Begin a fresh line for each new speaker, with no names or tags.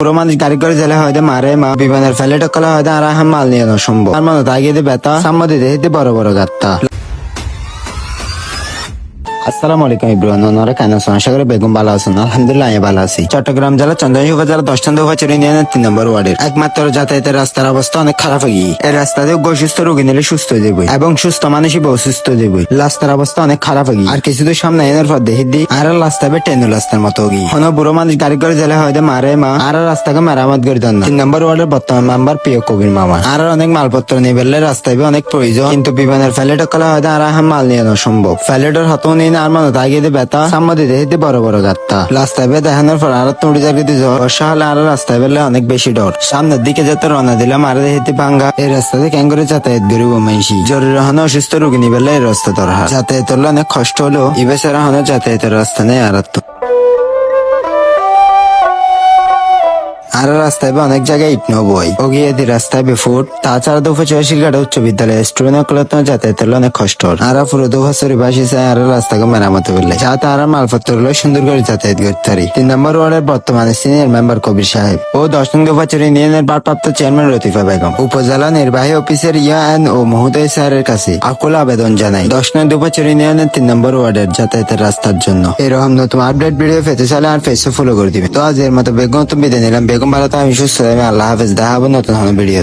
পুরো মানুষ গাড়ি করে জেলে হয়তো মারে, মা বিমানের ফেলে টকলে হয়তো আর মাল নিয়ে সম্ভব। আর মনে তাই গিয়ে বেতা সাম্মদি দেখতে বড় বড় গাত্তা আসসালামু আলাইকুম ইব্রাহিম ওনারা কেন আশা করি বেগম ভালো আছেন, আলহামদুলিল্লাহ ভালো আছি। চট্টগ্রাম জেলা চন্দ্রনী উপজেলা দশ চন্দ্র উপচর ইউনিয়নের তিন নম্বর ওয়ার্ডের। একমাত্র যাতায়াতের রাস্তার অবস্থা অনেক খারাপ হয়ে গিয়ে। এই রাস্তা দিয়ে অসুস্থ রোগী নিলে সুস্থ হয়ে এবং সুস্থ মানুষই বহু সুস্থ হয়ে রাস্তার অবস্থা অনেক খারাপ হয়ে গিয়ে। আর কিছু দূর সামনে এনের পর দেখি দি, আর রাস্তা হবে টেনু রাস্তার মতো গিয়ে। কোনো বুড়ো মানুষ গাড়ি করে জেলে হয়তো মারে মা, আর রাস্তাকে মেরামত করে দেন তিন নম্বর ওয়ার্ডের বর্তমান মেম্বার প্রিয় কবির মামা। আর অনেক মালপত্র নিয়ে বেরলে রাস্তায় অনেক প্রয়োজন। কিন্তু বিমানের ফ্যালেট কলা হয়তো আর মাল নিয়ে সম্ভব। ফ্যালেটের হাতও নিয়ে আর মানে তাই গিয়ে বেতা সাম্মদি দেখতে বড় বড় গাত্তা। রাস্তায় বে দেখানোর পর আর তুড়ি যাকে দিতে বর্ষা হলে আর রাস্তায় বেলে অনেক বেশি ডর। সামনের দিকে যেতে রওনা দিলাম, আর দেখতে ভাঙ্গা। এই রাস্তাতে ক্যাং করে যাতায়াত করিব মাইসি? জরুরি হনে অসুস্থ রোগী নিবেলে এই রাস্তা দরকার যাতায়াত হলে অনেক কষ্ট হলেও ইবেসারা হনে যাতায়াতের রাস্তা নেই আর আর রাস্তায় বা অনেক জায়গায় ইট নবই ওগিয়ে রাস্তায় বেফুট তাছাড়া দুপুর চৌশিল ঘাট উচ্চ বিদ্যালয় স্টুডেন্টগুলো তো যাতায়াত হলে অনেক কষ্ট। আর পুরো দুবছর বাসি চাই আর রাস্তাকে মেরামত করলে। যাতে আর মালপত্রগুলো সুন্দর করে যাতায়াত করতে পারি। তিন নম্বর ওয়ার্ডের বর্তমানে সিনিয়র মেম্বার কবির সাহেব ও দশ নং দুবছর ইউনিয়নের ভারপ্রাপ্ত চেয়ারম্যান লতিফা বেগম। উপজেলা নির্বাহী অফিসার ইয়ান ও মহোদয় স্যারের কাছে আকুল আবেদন জানাই। দশ নং দুবছর ইউনিয়নের তিন নম্বর ওয়ার্ডের যাতায়াতের রাস্তার জন্য। এরকম নতুন আপডেট ভিডিও পেতে চাইলে আর ফেসবুক ফলো করে দিবে তো আজ এর মতো বেগম তো বিদায় নিলাম। বেগম ভালো তো আমি সুস্থ থাকবেন। আল্লাহ হাফেজ দেখা হবে নতুন ভিডিও